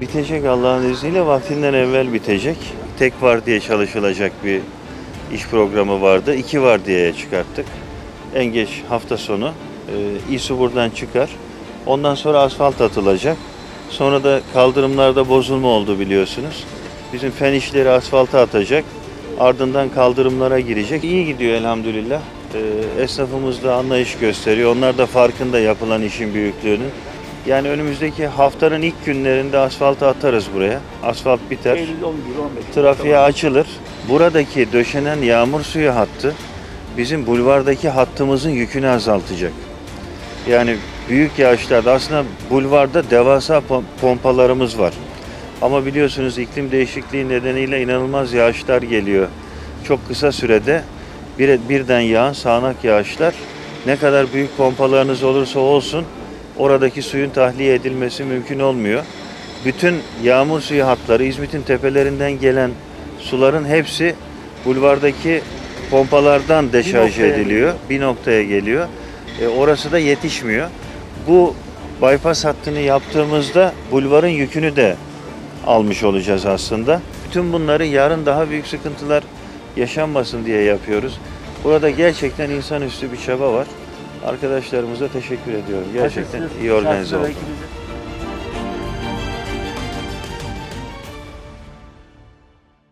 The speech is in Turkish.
Bitecek Allah'ın izniyle vaktinden evvel bitecek. Tek var diye çalışılacak bir iş programı vardı. İki var diye çıkarttık. En geç hafta sonu e, İSU buradan çıkar. Ondan sonra asfalt atılacak. Sonra da kaldırımlarda bozulma oldu biliyorsunuz. Bizim fen işleri asfalta atacak. Ardından kaldırımlara girecek. İyi gidiyor elhamdülillah. E, esnafımız da anlayış gösteriyor. Onlar da farkında yapılan işin büyüklüğünün. Yani önümüzdeki haftanın ilk günlerinde asfaltı atarız buraya. Asfalt biter. Eylül 11, 15. Trafiğe Tamam. açılır. Buradaki döşenen yağmur suyu hattı bizim bulvardaki hattımızın yükünü azaltacak. Yani büyük yağışlarda aslında bulvarda devasa pom- pompalarımız var. Ama biliyorsunuz iklim değişikliği nedeniyle inanılmaz yağışlar geliyor. Çok kısa sürede bir, birden yağan sağanak yağışlar ne kadar büyük pompalarınız olursa olsun oradaki suyun tahliye edilmesi mümkün olmuyor. Bütün yağmur suyu hatları İzmit'in tepelerinden gelen suların hepsi bulvardaki pompalardan deşarj noktaya ediliyor. Bir noktaya geliyor. E, orası da yetişmiyor. Bu bypass hattını yaptığımızda bulvarın yükünü de almış olacağız aslında. Bütün bunları yarın daha büyük sıkıntılar yaşanmasın diye yapıyoruz. Burada gerçekten insanüstü bir çaba var. Arkadaşlarımıza teşekkür ediyorum. Gerçekten iyi organize oldu.